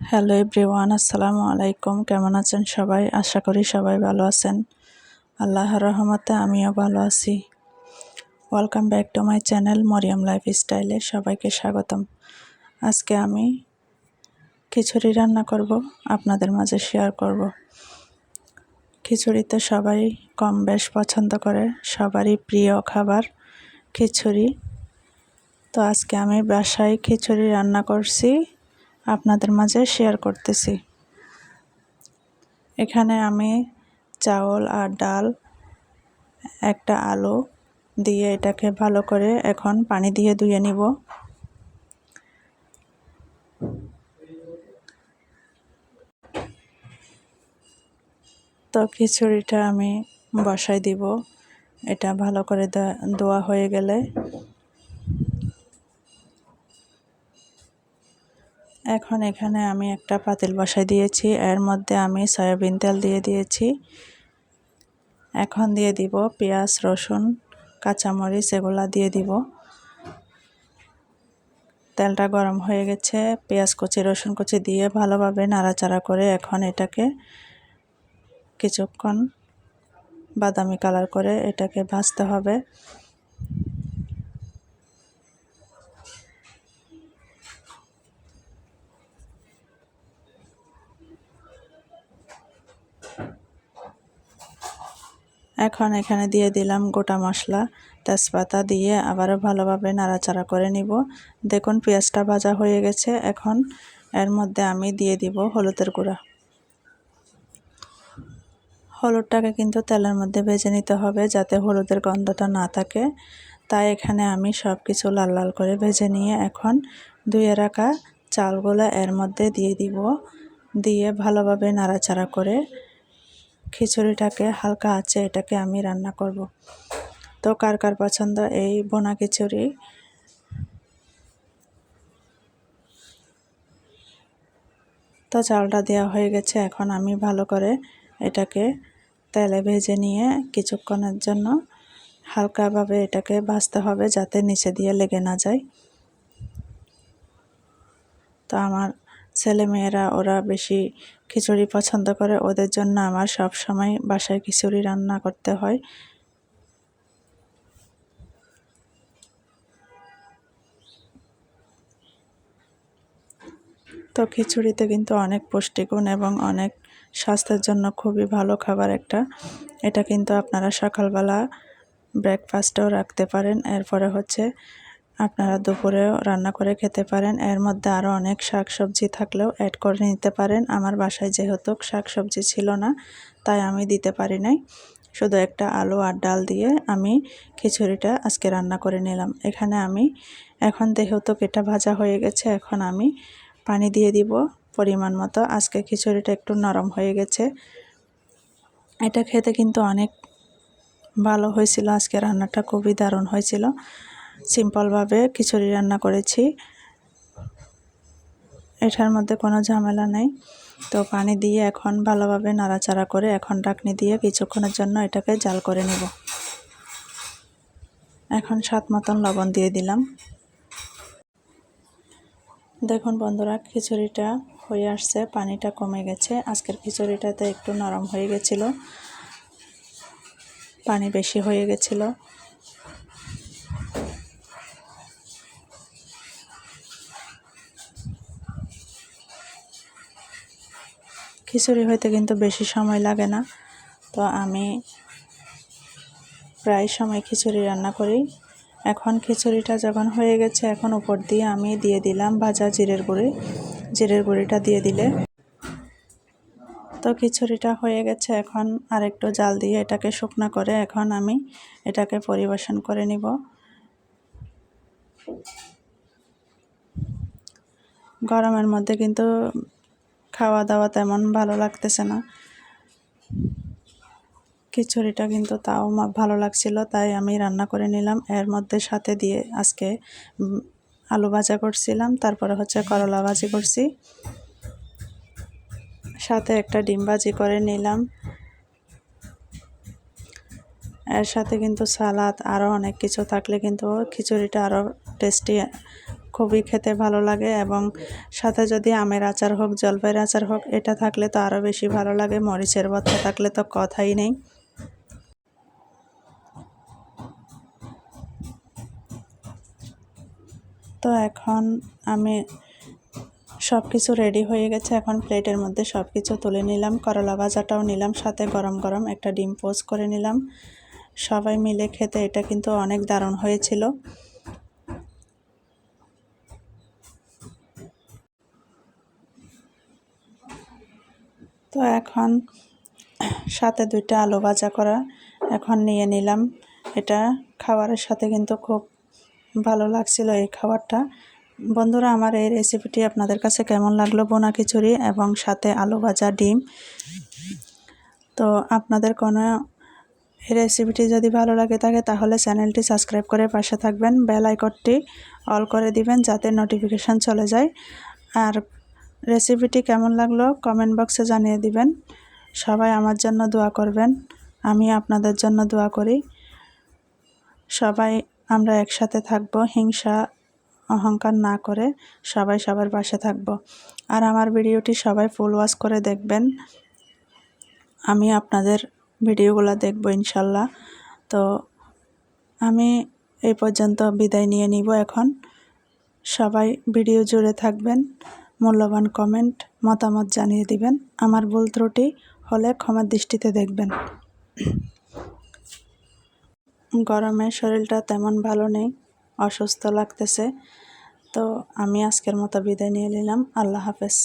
Hello everyone আসসালামু আলাইকুম কেমন আছেন সবাই? আশা করি সবাই ভালো আছেন। আল্লাহর রহমতে আমিও ভালো আছি। Welcome back to my channel Mariyam life স্টাইলে সবাইকে স্বাগতম। আজকে আমি খিচুড়ি রান্না করব, আপনাদের মাঝে শেয়ার করব। খিচুড়ি তো সবাই কম বেশ পছন্দ করে, সবারই প্রিয় খাবার খিচুড়ি। তো আজকে আমি বাসায় খিচুড়ি রান্না করছি। আপনাদের মাঝে শেয়ার করতেছি। এখানে আমি চাউল আর ডাল, একটা আলু দিয়ে এটাকে ভালো করে এখন পানি দিয়ে ধুয়ে নিব। তো খিচুড়িটা আমি বসাই দিব। এটা ভালো করে দোয়া হয়ে গেলে এখন এখানে আমি একটা পাতিল বসাই দিয়েছি। এর মধ্যে আমি সয়াবিন তেল দিয়ে দিয়েছি। এখন দিয়ে দিব পেঁয়াজ, রসুন, কাঁচামরিচ, এগুলা দিয়ে দিব। তেলটা গরম হয়ে গেছে। পেঁয়াজ কুচি, রসুন কুচি দিয়ে ভালোভাবে নাড়াচাড়া করে এখন এটাকে কিছুক্ষণ বাদামি কালার করে এটাকে ভাজতে হবে। এখন এখানে দিয়ে দিলাম গোটা মশলা। তেজপাতা দিয়ে আবারও ভালোভাবে নাড়াচাড়া করে নিব। দেখুন, পেঁয়াজটা ভাজা হয়ে গেছে। এখন এর মধ্যে আমি দিয়ে দিব হলুদের গুঁড়া। হলুদটাকে কিন্তু তেলের মধ্যে ভেজে নিতে হবে যাতে হলুদের গন্ধটা না থাকে। তাই এখানে আমি সব কিছু লাল লাল করে ভেজে নিয়ে এখন ধুয়ে রাখা চালগুলো এর মধ্যে দিয়ে দিব। দিয়ে ভালোভাবে নাড়াচাড়া করে খিচুড়িটাকে হালকা আছে এটাকে আমি রান্না করব। তো কার কার পছন্দ এই বোনা খিচুড়ি? তো চালটা দেওয়া হয়ে গেছে, এখন আমি ভালো করে এটাকে তেলে ভেজে নিয়ে কিছুক্ষণের জন্য হালকাভাবে এটাকে ভাজতে হবে যাতে নিচে দিয়ে লেগে না যায়। তো আমার ছেলে মেয়েরা ওরা বেশি খিচুড়ি পছন্দ করে, ওদের জন্য আমার সব সময় বাসায় খিচুড়ি রান্না করতে হয়। তো খিচুড়িতে কিন্তু অনেক পুষ্টিগুণ এবং অনেক স্বাস্থ্যের জন্য খুবই ভালো খাবার একটা। এটা কিন্তু আপনারা সকালবেলা ব্রেকফাস্টেও রাখতে পারেন। এরপরে হচ্ছে আপনারা দুপুরেও রান্না করে খেতে পারেন। এর মধ্যে আরও অনেক শাক সবজি থাকলেও অ্যাড করে নিতে পারেন। আমার বাসায় যেহেতু শাক সবজি ছিল না, তাই আমি দিতে পারি নাই। শুধু একটা আলু আর ডাল দিয়ে আমি খিচুড়িটা আজকে রান্না করে নিলাম। এখানে আমি, এখন যেহেতু এটা ভাজা হয়ে গেছে, এখন আমি পানি দিয়ে দিব পরিমাণ মতো। আজকে খিচুড়িটা একটু নরম হয়ে গেছে। এটা খেতে কিন্তু অনেক ভালো হয়েছিল। আজকে রান্নাটা খুবই দারুণ হয়েছিল। সিম্পলভাবে খিচুড়ি রান্না করেছি। এটার মধ্যে কোনো ঝামেলা নেই। তো পানি দিয়ে এখন ভালোভাবে নাড়াচাড়া করে এখন ডাকনি দিয়ে কিছুক্ষণের জন্য এটাকে জাল করে নেব। এখন স্বাদ মতন লবণ দিয়ে দিলাম। দেখুন বন্ধুরা, খিচুড়িটা হয়ে আসছে, পানিটা কমে গেছে। আজকের খিচুড়িটাতে একটু নরম হয়ে গেছিল। পানি বেশি হয়ে গেছিল। খিচুড়ি হইতে কিন্তু বেশি সময় লাগে না। তো আমি প্রায় সময় খিচুড়ি রান্না করি। এখন খিচুড়িটা যখন হয়ে গেছে, এখন উপর দিয়ে আমি দিয়ে দিলাম ভাজা জিরের গুঁড়ি। জিরের গুঁড়িটা দিয়ে দিলে তো খিচুড়িটা হয়ে গেছে। এখন আরেকটু জাল দিয়ে এটাকে শুকনা করে এখন আমি এটাকে পরিবেশন করে নিব। গরমের মধ্যে কিন্তু খাওয়া দাওয়া তেমন ভালো লাগতেছে না। খিচুড়িটা কিন্তু তাও ভালো লাগছিল, তাই আমি রান্না করে নিলাম। এর মধ্যে সাথে দিয়ে আজকে আলু ভাজা করছিলাম, তারপরে হচ্ছে করলা ভাজি করছি। সাথে একটা ডিম ভাজি করে নিলাম। এর সাথে কিন্তু সালাদ আরও অনেক কিছু থাকলে কিন্তু খিচুড়িটা আরও টেস্টি খুবই খেতে ভালো লাগে এবং সাথে যদি আমের আচার হোক, জলপাইয়ের আচার হোক, এটা থাকলে তো আরও বেশি ভালো লাগে। মরিচের ভর্তা থাকলে তো কথাই নেই। তো এখন আমি সব কিছু রেডি হয়ে গেছে। এখন প্লেটের মধ্যে সব কিছু তুলে নিলাম। করলা ভাজাটাও নিলাম, সাথে গরম গরম একটা ডিম পোস্ট করে নিলাম। সবাই মিলে খেতে এটা কিন্তু অনেক দারুণ হয়েছিল। তো এখন সাথে দুইটা আলু ভাজা করা এখন নিয়ে নিলাম। এটা খাবারের সাথে কিন্তু খুব ভালো লাগছিল এই খাবারটা। বন্ধুরা, আমার এই রেসিপিটি আপনাদের কাছে কেমন লাগল? বোনা খিচুড়ি এবং সাথে আলু ভাজা ডিম। তো আপনাদের কোনো এই রেসিপিটি যদি ভালো লাগে থাকে, তাহলে চ্যানেলটি সাবস্ক্রাইব করে পাশে থাকবেন। বেল আইকনটি অল করে দিবেন, যাতে নোটিফিকেশান চলে যায়। আর রেসিপিটি কেমন লাগল কমেন্ট বক্সে জানিয়ে দিবেন। সবাই আমার জন্য দোয়া করবেন। আমি আপনাদের জন্য দোয়া করি। সবাই আমরা একসাথে থাকব, হিংসা, অহংকার না করে সবাই সবার পাশে থাকব। আর আমার ভিডিওটি সবাই ফুল ওয়াশ করে দেখবেন। আমি আপনাদের ভিডিওগুলো দেখব ইনশাল্লাহ। তো আমি এই পর্যন্ত বিদায় নিয়ে নিব এখন। সবাই ভিডিও জুড়ে থাকবেন। মূল্যবান কমেন্ট, মতামত জানিয়ে দিবেন। আমার ভুল ত্রুটি হলে ক্ষমার দৃষ্টিতে দেখবেন। গরমে শরীরটা তেমন ভালো নেই, অসুস্থ লাগতেছে। তো আমি আজকের মতো বিদায় নিয়ে নিলাম। আল্লাহ হাফেজ।